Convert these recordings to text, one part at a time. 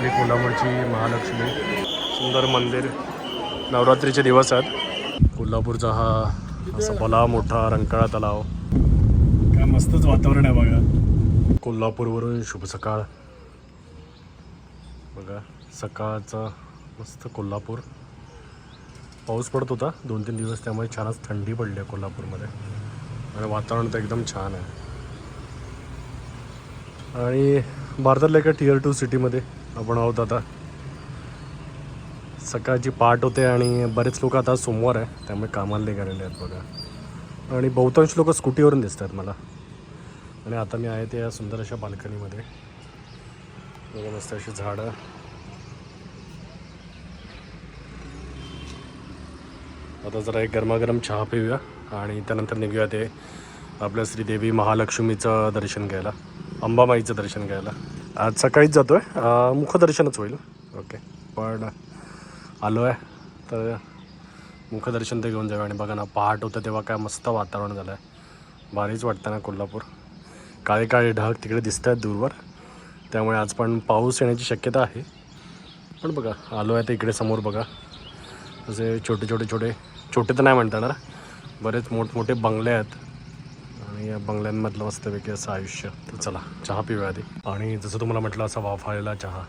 आपली कोल्हापूरची महालक्ष्मी. सुंदर मंदिर. नवरात्रीचे दिवस आहेत. कोल्हापूरचा हा असा भला मोठा रंकाळा तलाव. काय मस्तच वातावरण आहे बघा. कोल्हापूरवरून शुभ सकाळ. बघा सकाळचा मस्त कोल्हापूर. पाऊस पडत होता दोन तीन दिवस त्यामुळे छानच थंडी पडली आहे कोल्हापूरमध्ये. आणि वातावरण तर एकदम छान आहे. आणि भारतातल्या एका टियर टू सिटीमध्ये आपण आहोत आता. सकाळची पाठ होते आणि बरेच लोक आता सोमवार आहे त्यामुळे कामाला निघालेले आहेत बघा. आणि बहुतांश लोक स्कूटीवरून दिसत आहेत मला. आणि आता मी आहे त्या सुंदर अशा बाल्कनीमध्ये. बघा मस्त अशी झाडं. आता जरा एक गरमागरम चहा पिऊया आणि त्यानंतर निघूया ते आपल्या श्रीदेवी महालक्ष्मीचं दर्शन घ्यायला अंबामाईचं दर्शन घ्यायला. आज सकाळीच जातो आहे मुखदर्शनच होईल. ओके. पण आलो आहे तर मुखदर्शन ते घेऊन जाऊ आणि बघा ना पहाट होतं तेव्हा काय मस्त वातावरण झालं आहे भारीच वाटतं ना कोल्हापूर. काळे काळे ढग तिकडे दिसत आहेत दूरवर. त्यामुळे आज पण पाऊस येण्याची शक्यता आहे. पण बघा आलो आहे ते इकडे समोर बघा. असे छोटे छोटे छोटे छोटे तर नाही म्हणता येणार. बरेच मोठमोठे बंगले आहेत. आणि या बंगल्यांमधलं मस्तपैकी असं आयुष्य. तर चला चहा पिऊया आधी. आणि जसं तुम्हाला म्हटलं असा वाफाळलेला चहा.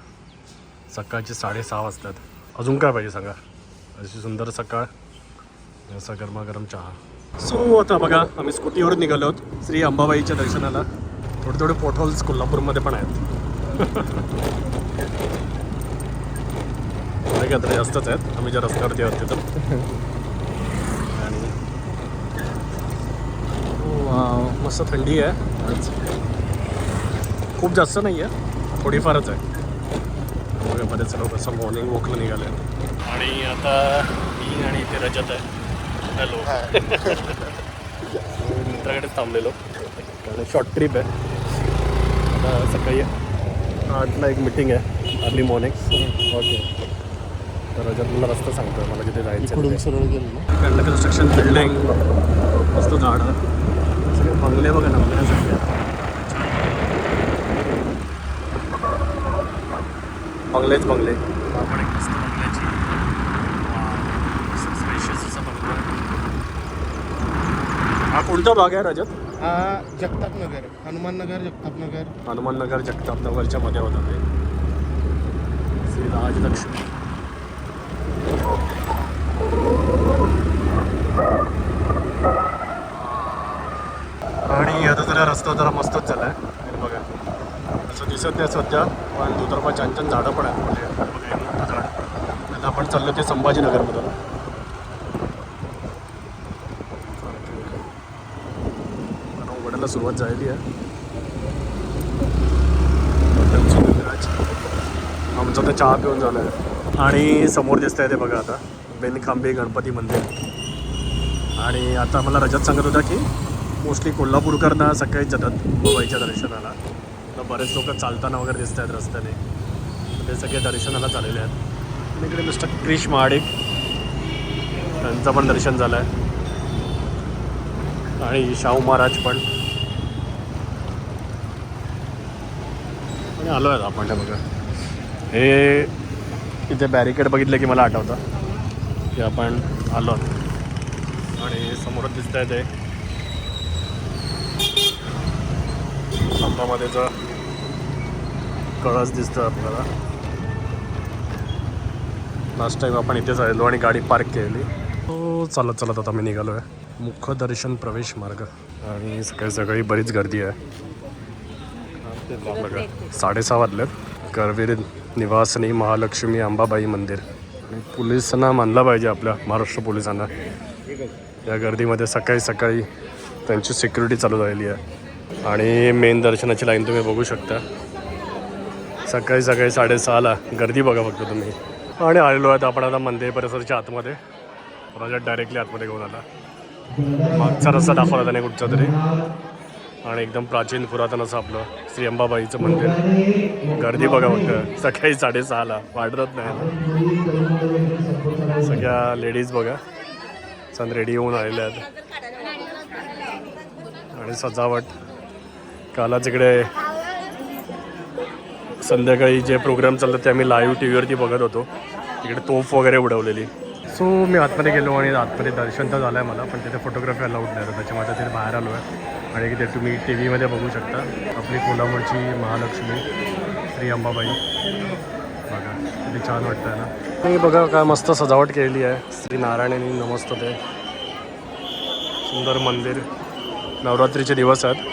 सकाळचे साडेसहा वाजतात. अजून काय पाहिजे सांगा? अशी सुंदर सकाळ असा गरमागरम चहा. सो आता बघा आम्ही स्कूटीवर निघालो आहोत. श्री अंबाबाईच्या दर्शनाला. थोडे थोडे पोटहोल्स कोल्हापूरमध्ये पण आहेत. जास्तच आहेत. आम्ही ज्या रस्त्यावरती आहोत तिथं. आणि मस्त थंडी आहे. आज खूप जास्त नाही आहे थोडीफारच आहे. बरेच लोक असं मॉर्निंग वॉकला निघाले. आणि आता मी आणि ते रजत आहे. हॅलो. मित्राकडेच थांबलेलो. कारण शॉर्ट ट्रिप आहे. आता सकाळी आठला एक मिटिंग आहे. अर्ली मॉर्निंग ओके तर रजत मला रस्ता सांगतोय. मला जिथे जायचं तिथे. सरळ गेलो कन्स्ट्रक्शन बिल्डिंग मस्त झाडं. बंगले बघा ना बंगलेच बंगले आपण एक मस्त बंगल्याची स्पेशियस असा बंगला हा कोणता भाग आहे रजत हा जगताप नगर हनुमान नगर जगताप नगर हनुमान नगर जगताप नगरच्या मध्ये होतं ते. श्री राजलक्ष्मी आणि आता जरा रस्ता जरा मस्तच झाला आहे बघा असं दिसत नाही सध्या पण दुतर्फा छान छान झाडं पण आहेत म्हणजे झाड आता आपण चाललो ते संभाजीनगरमधून. उघडायला सुरुवात झालेली आहे. आमचं आमचा तर चहा पिऊन झाला आहे आणि समोर दिसतंय ते बघा आता. बेनखांबे गणपती मंदिर. आणि आता मला रजत सांगत होता की मोस्टली कोल्हापूरकरना सकाळीच जातात गोवाईच्या दर्शनाला. बरेच लोक चालताना वगैरे दिसत आहेत रस्त्याने. ते सगळे दर्शनाला चाललेले आहेत. आणि इकडे मिस्टर क्रिश महाडिक. त्यांचं पण दर्शन झालं आहे आणि शाहू महाराज पण. आणि आलो आहे आपण बघा. हे इथे बॅरिकेड बघितलं की मला आठवतं. की आपण आलो. आहोत. आणि समोरच दिसत आहे ते अंबामध्येचं कळस दिसतं आपल्याला. लास्ट टाईम आपण इथेच आलेलो आणि गाडी पार्क केली. हो चालत चालत आता मी निघालो आहे मुखदर्शन प्रवेश मार्ग. आणि सकाळी सकाळी बरीच गर्दी आहे. साडेसहा वाजलेत. करवीर निवासनी महालक्ष्मी अंबाबाई मंदिर. आणि पोलिसांना मानला पाहिजे आपल्या महाराष्ट्र पोलिसांना. या गर्दीमध्ये सकाळी सकाळी त्यांची सिक्युरिटी चालू झालेली आहे. आणि मेन दर्शनाची लाईन तुम्ही बघू शकता. सकाळी सकाळी साडेसहाला. गर्दी बघा फक्त तुम्ही. आणि आलेलो आहेत आपण आता मंदिर परिसरच्या आतमध्ये. राजा डायरेक्टली आतमध्ये घेऊन आला. मागचा रस्ता दाखवला त्याने कुठचा तरी. आणि एकदम प्राचीन पुरातन असं आपलं श्री अंबाबाईचं मंदिर. गर्दी बघा फक्त. सकाळी साडेसहाला. वाढतच नाही. सगळ्या लेडीज बघा. छान रेडी होऊन आलेल्या आहेत. आणि सजावट. कालाच इकडे संध्याकाळी जे प्रोग्राम चालतात ते आम्ही लाईव्ह टी व्हीवरती बघत होतो. तिकडे तोफ वगैरे उडवलेली. सो मी आतमध्ये गेलो आणि आतमध्ये दर्शन तर झालं आहे मला पण तिथे फोटोग्राफी अलाउड नाही त्याच्यामुळे आता तिथे बाहेर आलो आहे आणि इथे तुम्ही टी व्हीमध्ये बघू शकता. आपली कोल्हापूरची महालक्ष्मी श्री अंबाबाई. बघा किती छान वाटतं आहे ना. आणि बघा काय मस्त सजावट केलेली आहे. श्री नारायणांनी नमस्त ते सुंदर मंदिर. नवरात्रीचे दिवस आहेत.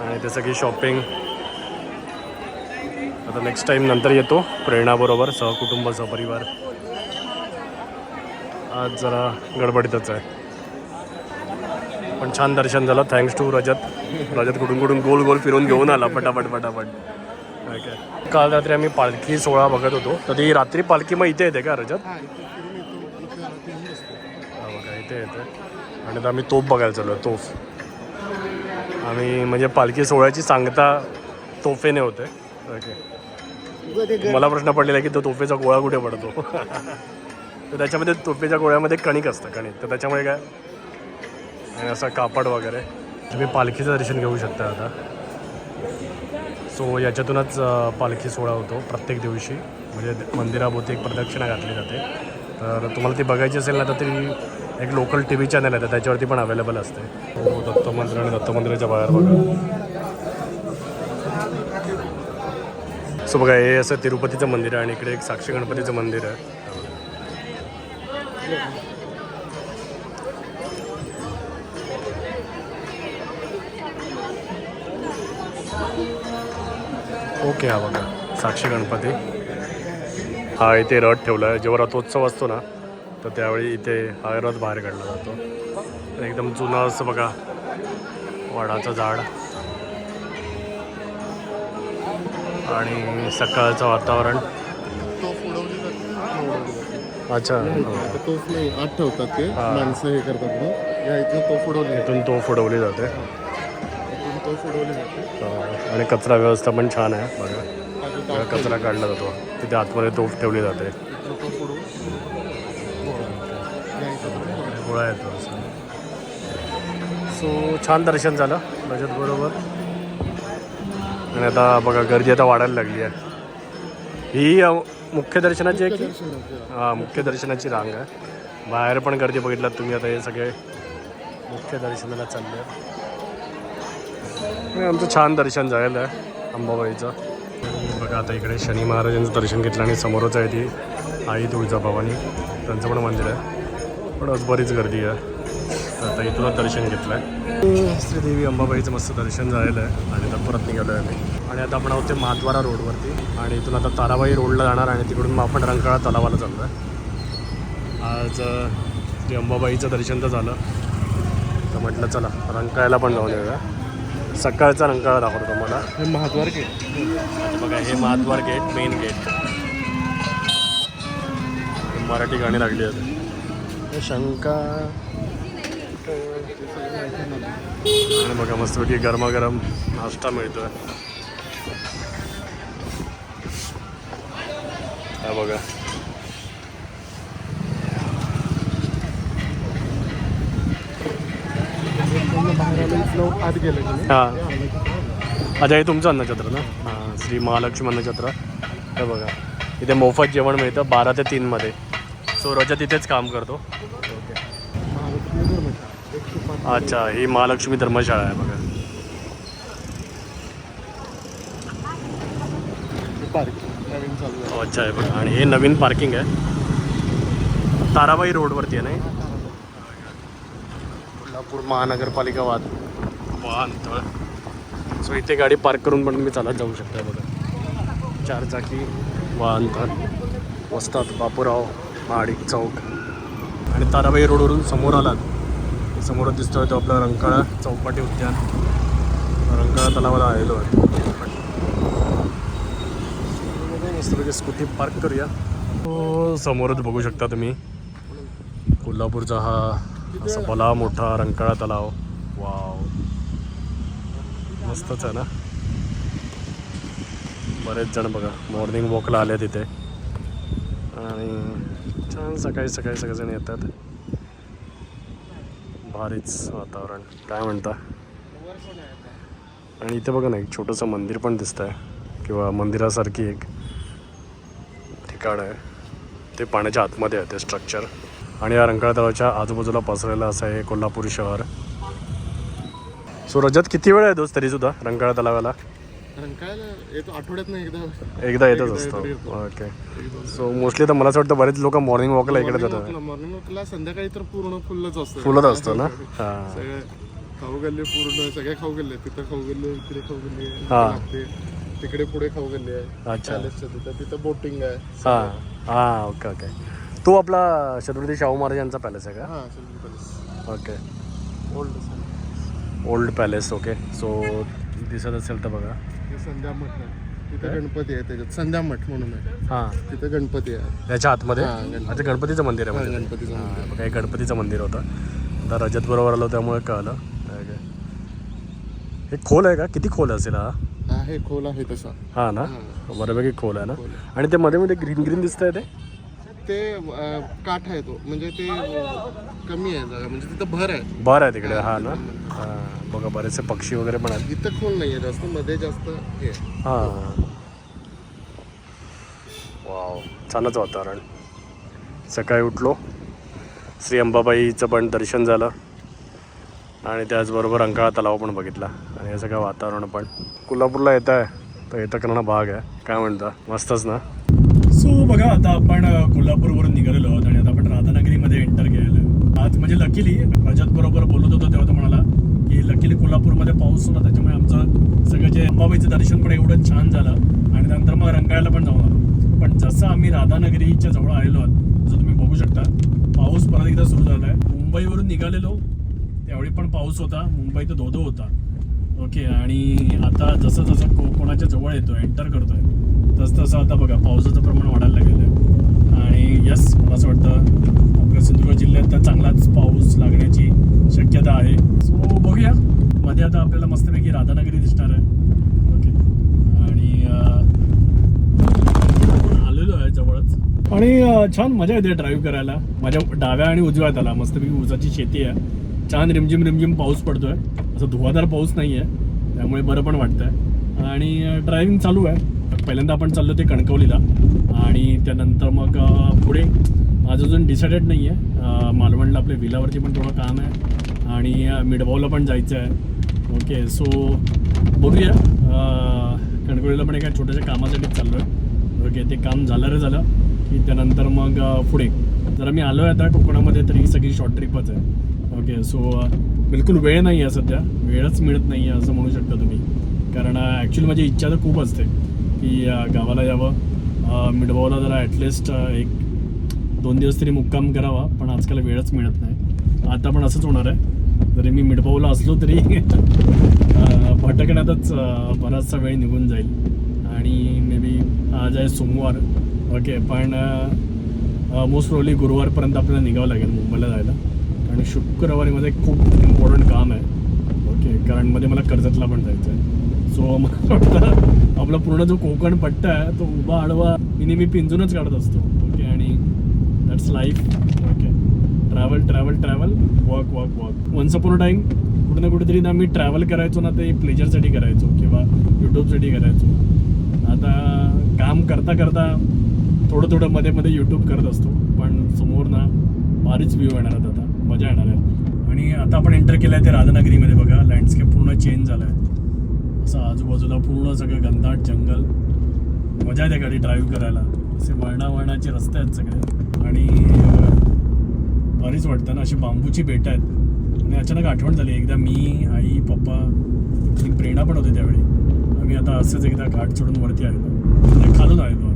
आणि ते सगळी शॉपिंग आता नेक्स्ट टाईम नंतर येतो. प्रेरणाबरोबर सहकुटुंब सहपरिवार. आज जरा गडबडीतच आहे. पण छान दर्शन झालं. थँक्स टू रजत. रजत कुठून कुठून गोल गोल फिरून घेऊन आला. पटापट पटापट. ओके काल रात्री आम्ही पालखी सोहळा बघत होतो. तर ती रात्री पालखी मग इथे येते का रजत? हा इथे येतो. बघा इथे आणि आता आम्ही तोफ बघायला चालू आहे तोफ. आम्ही म्हणजे पालखी सोहळ्याची सांगता तोफेने होते. ओके. मला प्रश्न पडलेला आहे की तो तोफेचा गोळा कुठे पडतो? तर त्याच्यामध्ये तोफेच्या गोळ्यामध्ये कणिक असतं कणिक. तर त्याच्यामुळे काय? आणि असं कापड वगैरे. तुम्ही पालखीचं दर्शन घेऊ शकता आता. सो याच्यातूनच पालखी सोहळा होतो प्रत्येक दिवशी. म्हणजे मंदिराभोवती एक प्रदक्षिणा घातली जाते. तर तुम्हाला ती बघायची असेल ना तर ती एक लोकल टी व्ही चॅनल आहे तर त्याच्यावरती पण अवेलेबल असते. हो दत्त मंदिर आणि दत्त मंदिराच्या बाहेर बघा. सो बघा हे असं तिरुपतीचं मंदिर आहे आणि इकडे एक साक्षी गणपतीचं मंदिर आहे. ओके हा बघा साक्षी गणपती. हा इथे रथ ठेवला आहे. जेव्हा रथोत्सव असतो ना तर त्यावेळी इथे हा रथ बाहेर काढला जातो. आणि एकदम जुनं असं बघा वाडाचं झाड. आणि सकाळचं वातावरण. तोफ उडवली जाते. अच्छा तोफ नाही आत ठेवतात ते. माणसं हे करतात ना. या इथनं तोफ उडवली जाते. इथून तोफ उडवली जाते. इथून तोफ उडवली जाते. आणि कचरा व्यवस्था पण छान आहे बघा. कचरा काढला जातो. तिथे आतमध्ये तोफ ठेवली जाते. गोळा. येतो असं. सो छान दर्शन झालं बजेट बरोबर. आणि आता बघा गर्दी आता वाढायला लागली आहे. ही मुख्य दर्शनाची आहे की हां हा मुख्य दर्शनाची रांग आहे. बाहेर पण गर्दी बघितलात तुम्ही आता हे सगळे मुख्य दर्शनाला चालले आमचं छान दर्शन झालेलं आहे अंबाबाईचं. बघा आता इकडे शनी महाराजांचं दर्शन घेतलं आणि समोरच आहे ती आई तुळजाभवानी. त्यांचं पण मंदिर आहे. पण आज बरीच गर्दी आहे. तर आता इथूनच दर्शन घेतलं आहे श्रीदेवी अंबाबाईचं मस्त दर्शन झालेलं आहे. आणि आता परत निघालो आहे आम्ही. आणि आता आपण आहोत ते महाद्वारा रोडवरती. आणि इथून आता ताराबाई रोडला जाणार आणि तिकडून मग आपण रंकाळा तलावाला चाललो आहे आज श्री अंबाबाईचं दर्शन तर झालं. तर म्हटलं चला रंकाळ्याला पण जाऊन येऊया. सकाळचा रंकाळा दाखवतो तुम्हाला. हे महाद्वार गेट बघा हे महाद्वार गेट मेन गेट मराठी गाणी लागली आहेत. शंका आणि बघा मस्तपैकी गरमागरम नाश्ता मिळतोय. हा बघा. हां. अच्छा हे तुमचं अन्नछत्र ना? हां श्री महालक्ष्मी अन्नछत्र. हे बघा इथे मोफत जेवण मिळतं बारा ते तीनमध्ये. सो रोजा तिथेच काम करतो ओके महालक्ष्मी धर्मशाळा एकशे पाच अच्छा ही महालक्ष्मी धर्मशाळा आहे बघा. हो, अच्छा आहे बघा. आणि हे नवीन पार्किंग आहे. ताराबाई रोडवरती आहे नाही? कोल्हापूर महानगरपालिका वाद. वाहनतळ सो इथे गाडी पार्क करून पण तुम्ही चालत जाऊ शकता बघा. चार चाकी वाहनतळ वस्तात बापूराव महाडिक चौक. आणि ताराबाई रोडवरून समोर आलात. समोर दिसतोय तो आपला रंकाळा चौपाटी उद्यान. रंकाळा तलावाला आलेलो आहे. मस्तपैकी स्कूटी पार्क करूया. हो समोरच बघू शकता तुम्ही. कोल्हापूरचा हा असा भला मोठा रंकाळा तलाव. वाव. मस्तच आहे ना? बरेच जण बघा. मॉर्निंग वॉकला आले तिथे आणि छान सकाळी सकाळी सगळेजण येतात. भारीच वातावरण. काय म्हणता? आणि इथे बघा ना एक छोटंसं मंदिर पण दिसतं आहे किंवा मंदिरासारखी एक ठिकाण आहे. ते पाण्याच्या आतमध्ये आहे ते स्ट्रक्चर आणि या रंकाळा तलावाच्या आजूबाजूला पसरलेलं असं आहे कोल्हापूर शहर. सो रजत किती वेळ आहे दोस्त तरीसुद्धा रंकाळा तलावाला रंकायला येतो आठवड्यात नाही एकदा एकदा येतच असतो. ओके सो मोस्टली तर मला असं वाटतं बरेच लोक मॉर्निंग वॉकला इकडे जातात. मॉर्निंग वॉकला संध्याकाळी तर पूर्ण फुलच असतं. फुलत असतो ना? हां. सगळे खाऊ गल्ले पूर्ण सगळे खाऊ गल्ले तिथं खाऊ गल्ले इकडे खाऊ गल्ले हा. तिकडे पुढे खाऊ गल्ले आहे पॅलेसच्या तिथं तिथं बोटिंग आहे. हां. हां ओके ओके तो आपला छत्रपती शाहू महाराज यांचा पॅलेस आहे हा पॅलेस का okay old old palace okay so दिसत असेल तर बघा. संध्या मठ आहे. तिथं गणपती आहे त्याच्यात. संध्या मठ म्हणून आहे. हां. तिथं गणपती आहे. त्याच्या आतमध्ये? हां, गणपती. अच्छा गणपतीचं मंदिर आहे हा, म्हणजे. गणपतीचं मंदिर. हां, बघा, हे गणपतीचं मंदिर होतं. आता रजत बरोबर आलो त्यामुळे कळलं. ओके. हे खोल आहे का? किती खोल असेल हा? आहे खोल आहे तसा. हा ना? बऱ्यापैकी खोल आहे ना? आणि ते मध्ये मध्ये ग्रीन ग्रीन दिसतंय ते? ते अं, काठ आहे तो. म्हणजे ते अं, कमी आहे जागा म्हणजे तिथं भर आहे. बरं आहे तिकडे हा ना? हा, बघा बरेचसे पक्षी वगैरे पण आहेत. इथं खोल नाही आहे जास्त मध्ये जास्त हे. हां. वाव छानच वातावरण. सकाळी उठलो. श्री अंबाबाईचं पण दर्शन झालं. आणि त्याचबरोबर रंकाळा तलाव पण बघितला. आणि हे सगळं वातावरण पण. कोल्हापूरला येत आहे तर येतं करणं भाग आहे. काय म्हणता? मस्तच ना? सो बघा आता आपण कोल्हापूरवरून निघालेलो आहोत आणि आता आपण राधानगरीमध्ये एंटर केलेलं आज म्हणजे लकीली रजत बरोबर बोलत होतो तेव्हा तो म्हणाला लकीली कोल्हापूरमध्ये पाऊस होता त्याच्यामुळे आमचं सगळं जे अंबाबाईचं दर्शन पण एवढं छान झालं आणि नंतर मग रंगायला पण जाऊन आलो. पण जसं आम्ही राधानगरीच्या जवळ आलेलो आहोत जसं तुम्ही बघू शकता पाऊस परत एकदा सुरू झाला आहे मुंबईवरून निघालेलो त्यावेळी पण पाऊस होता मुंबई तर धोधो होता. ओके आणि आता जसं जसं को कोणाच्या जवळ येतो एंटर करतोय तसं तसं आता बघा पावसाचं प्रमाण वाढायला लागलेलं आहे. आणि यस मला असं वाटतं आपल्या सिंधुदुर्ग जिल्ह्यात तर चांगलाच पाऊस लागण्याची शक्यता आहे सो बघूया मध्ये आता आपल्याला मस्तपैकी राधानगरी दिसणार आहे ओके आणि अं, आलेलो आहे जवळच आणि छान मजा येते ड्राईव्ह करायला. माझ्या डाव्या आणि उजव्या त्याला मस्तपैकी ऊसाची शेती आहे. छान रिमझिम रिमझिम पाऊस पडतोय. असं धुवाधार पाऊस नाही आहे त्यामुळे बरं पण वाटतंय. आणि ड्रायव्हिंग चालू आहे. पहिल्यांदा आपण चाललो ते कणकवलीला. आणि त्यानंतर मग पुढे आज अजून डिसाइडेड नाही आहे मालवणला आपल्या विलावरती पण थोडं काम आहे. आणि अं, मिडभावला पण जायचं आहे ओके सो बघूया. कणकवलीला पण एका छोट्याशा कामासाठी चाललो आहे ओके ते काम झालं रे झालं. की त्यानंतर मग पुढे. जरा मी आलो आहे आता कोकणामध्ये तर ही सगळी शॉर्ट ट्रिपच आहे. ओके सो बिलकुल वेळ नाही आहे सध्या. वेळच मिळत नाही आहे असं म्हणू शकता तुम्ही. कारण ॲक्च्युली माझी इच्छा तर खूप असते की गावाला यावं. मिडबावला जरा ॲटलिस्ट एक दोन दिवस तरी मुक्काम करावा पण आजकाल वेळच मिळत नाही. आता पण असंच होणार आहे. जरी मी मिडबावला असलो तरी भटकण्यातच बराचसा वेळ निघून जाईल. आणि मे बी आज आहे सोमवार. ओके पण मोस्ट रोली गुरुवारपर्यंत आपल्याला निघावं लागेल मुंबईला जायला. आणि शुक्रवारी माझं एक खूप इम्पॉर्टंट काम आहे. ओके कारण मध्ये मला कर्जतला पण जायचं आहे सो मला वाटतं आपला पूर्ण जो कोकण पट्टा आहे तो उभा आडवा मी नेहमी पिंजूनच काढत असतो. ओके आणि that's life okay travel travel travel walk walk walk once upon a time कुठे ना कुठेतरी ना मी ट्रॅव्हल करायचो ना ते प्लेजरसाठी करायचो किंवा यूट्यूबसाठी करायचो. आता काम करता करता थोडं थोडं मध्ये मध्ये यूट्यूब करत असतो. पण समोर ना भारीच व्ह्यू येणार आहेत आता. मजा येणार आहे. आणि आता आपण एंटर केलं आहे ते राधानगरीमध्ये बघा. लँडस्केप पूर्ण चेंज झाला आहे असं आजूबाजूला पूर्ण सगळं घनदाट जंगल. मजा येते गाडी ड्राईव्ह करायला. असे वळणा वळणाचे रस्ते आहेत सगळे. आणि भारीच वाटतं ना. अशी बांबूची बेटं आहेत. आणि अचानक आठवण झाली. एकदा मी आई पप्पा आणि प्रेरणा पण होते त्यावेळी. आम्ही आता असंच एकदा घाट सोडून वरती आलो खालून आलो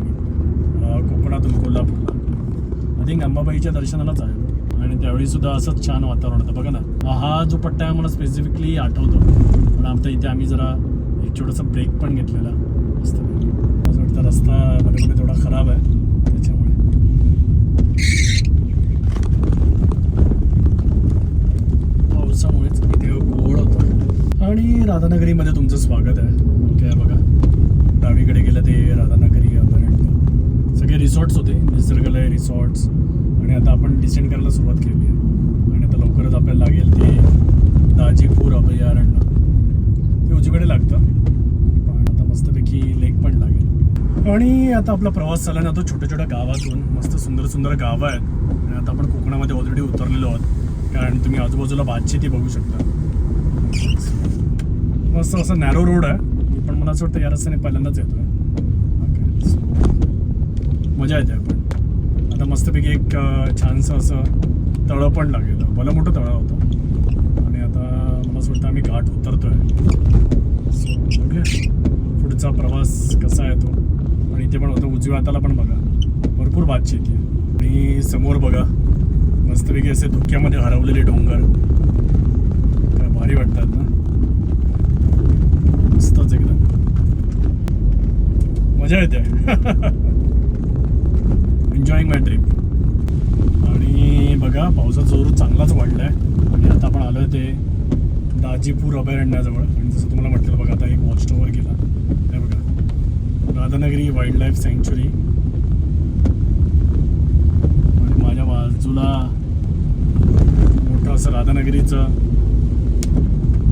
कोकणातून कोल्हापूरला. आय थिंक अंबाबाईच्या दर्शनालाच आहे आणि त्यावेळी सुद्धा असंच छान वातावरण होतं. बघा ना हा जो पट्टा आहे मला स्पेसिफिकली आठवतो. पण आता इथे आम्ही जरा एक छोटासा ब्रेक पण घेतलेला. मस्त असं वाटतं रस्ता मध्ये मध्ये थोडा खराब आहे. त्याच्यामुळे. पावसामुळेच इथे गोड होतं. आणि राधानगरीमध्ये तुमचं स्वागत आहे. ओके बघा. डावीकडे गेलं ते राधानगरी. सगळे रिसॉर्ट्स होते निसर्गलय रिसॉर्ट्स आणि आता आपण डिसेंड करायला सुरुवात केली आहे. आणि आता लवकरच आपल्याला लागेल ते दाजीपूर अभयारण्य. ते उजवीकडे लागतं पण आता मस्तपैकी लेक पण लागेल. आणि आता आपला प्रवास चालला ना तो छोट्या छोट्या गावातून मस्त सुंदर सुंदर गावं आहेत. आणि आता आपण कोकणामध्ये ऑलरेडी उतरलेलो आहोत कारण तुम्ही आजूबाजूला भातशेती बघू शकता. मस्त असं नॅरो रोड आहे मी पण मला असं वाटतं या रस्त्याने पहिल्यांदाच येतो आहे मजा येते पण. आता मस्तपैकी एक छानसं असं तळं पण लागेल. भलं मोठं तळं होतं. आणि आता मला असं वाटतं आम्ही घाट उतरतोय. सो बघूया. पुढचा प्रवास कसा आहे तो? आणि इथे पण होतं. उजव्या हाताला पण बघा. भरपूर बातचीत आहे. आणि समोर बघा. मस्तपैकी असे धुक्यामध्ये हरवलेले डोंगर. काय भारी वाटतात ना? मस्तच एकदम. मजा येते. एन्जॉईंग माय ट्रिप आणि बघा पावसाचा जोर चांगलाच वाढला आहे आणि आता आपण आलोय ते दाजीपूर अभयारण्याजवळ. आणि जसं तुम्हाला म्हटलं बघा आता एक वॉच टॉवर गेला. हे बघा. राधानगरी वाईल्ड लाईफ सँक्च्युरी आणि माझ्या बाजूला मोठं असं राधानगरीचं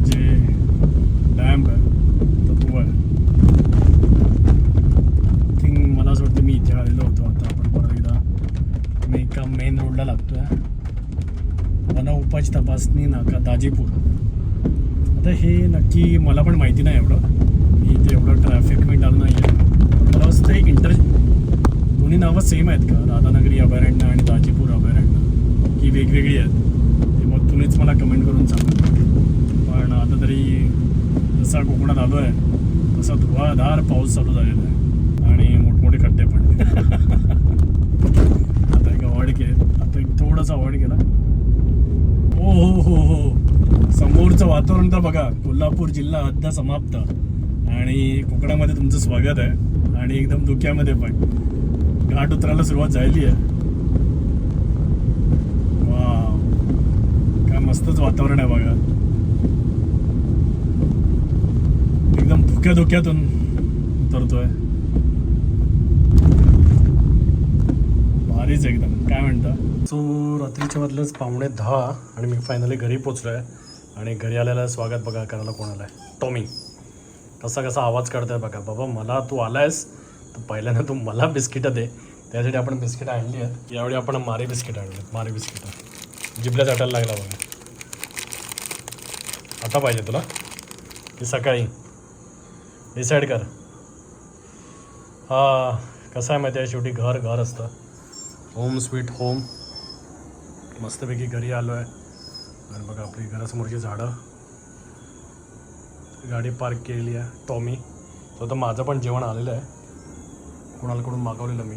जे डॅम्प आहे तर तो आहे थिंक मला असं वाटतं मी इथे आलेलो होतो आता आपण परत एकदा मी एका मेन रोडला लागतो आहे वनउपज तपासणी नाका दाजीपूर. आता हे नक्की मला पण माहिती नाही एवढं. मी इथे एवढं ट्रॅफिक मिळालं नाही आहे मला वाटतं एक इंटर दोन्ही नावं सेम आहेत का? राधानगरी अभयारण्य आणि दाजीपूर अभयारण्य. की वेगवेगळी आहेत. ते मग तुम्हीच मला कमेंट करून सांगा. पण आता तरी जसा कोकणात आलो आहे तसा धुवाधार पाऊस चालू झालेला आहे. आणि मोठमोठे खड्डे पण आता एक अवॉइड केले आता थोडासा अवॉइड केला. हो हो हो हो. समोरचं वातावरण तर बघा कोल्हापूर जिल्हा हद्द समाप्त. आणि कोकणामध्ये तुमचं स्वागत आहे. आणि एकदम धुक्यामध्ये पण. घाट उतरायला सुरुवात झाली आहे. वा काय मस्तच वातावरण आहे बघा. एकदम धुक्या धुक्यातून उतरतोय. भारीच एकदम. काय म्हणता? सो रात्रीच्या मधलेच पावणे दहा आणि मी फायनली घरी पोचलो आहे आणि घरी आल्याला स्वागत बघा करायला कोणाला आहे. टॉमी कसा कसा आवाज काढतोय बघा. बाबा मला तू आला आहेस तर पहिल्यांदा तू मला बिस्किटं दे. त्यासाठी आपण बिस्किटं आणली आहेत. यावेळी आपण मारी बिस्किट आणली मारी बिस्किटं. जिबल्या चाटायला लागला बघा. आता पाहिजे तुला? की सकाळी? डिसाईड कर. हा कसं आहे माहिती आहे? शेवटी घर घर असतं. होम स्वीट होम मस्तपैकी घरी आलो आहे आणि बघा आपली घरासमोरची झाडं. गाडी पार्क केलेली आहे टॉमी. तो तर माझं पण जेवण आलेलं आहे. कुणालाकडून मागवलेलं मी.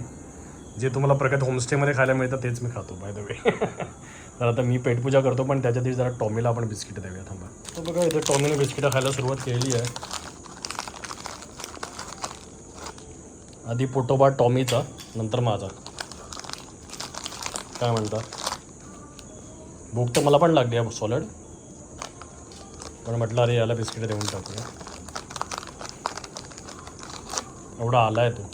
जे तुम्हाला प्रगत होमस्टेमध्ये खायला मिळतं तेच मी खातो बाय द वे तर आता मी पेटपूजा करतो पण त्याच्या दिवशी जरा टॉमीला आपण बिस्किटं देऊया थांबा. तर बघा इथे टॉमीने बिस्किटं खायला सुरुवात केली आहे. आधी पोटोबा टॉमीचा नंतर माझा. काय म्हणतात भूक तर मला पण लागली आहे सॉलिड पण म्हटलं अरे याला बिस्किट देऊन टाकूया. एवढा आला आहे तो.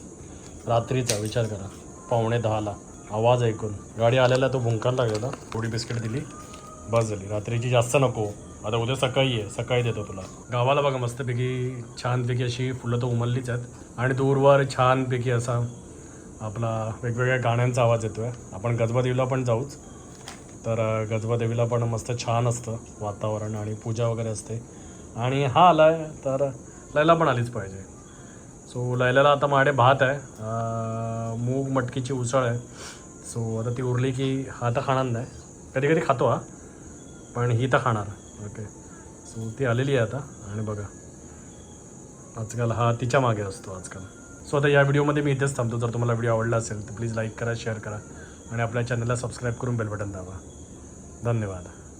रात्रीचा विचार करा. पावणे दहाला. आवाज ऐकून. गाडी आलेला तो भुंकायला लागलेला. थोडी बिस्किट दिली. बस झाली. रात्रीची जास्त नको. आता उद्या सकाळी आहे सकाळी देतो तुला. गावाला बघा मस्तपैकी. छानपैकी अशी फुलं तर उमललीच आहेत. आणि दूरवर छानपैकी असा आपला वेगवेगळ्या गाण्यांचा आवाज येतो आहे आपण गजबादेवीला पण जाऊच. तर गजबादेवीला पण मस्त छान असतं वातावरण आणि पूजा वगैरे असते. आणि हा आला आहे तर लयला पण आलीच पाहिजे. सो लयल्याला आता माझ्याकडे भात आहे. मूग मटकीची उसळ आहे. सो आता ती उरली की हा तर खाणार नाही. कधी कधी खातो हा पण ही तर खाणार. ओके. सो ती आलेली आहे आता आणि बघा. आजकाल हा तिच्यामागे असतो आजकाल. सो आता या व्हिडिओमध्ये मी इथेच थांबतो. जर तुम्हाला व्हिडिओ आवडला असेल तर प्लीज लाईक करा शेअर करा आणि आपल्या चॅनलला सबस्क्राईब करून बेल बटन दाबा. धन्यवाद.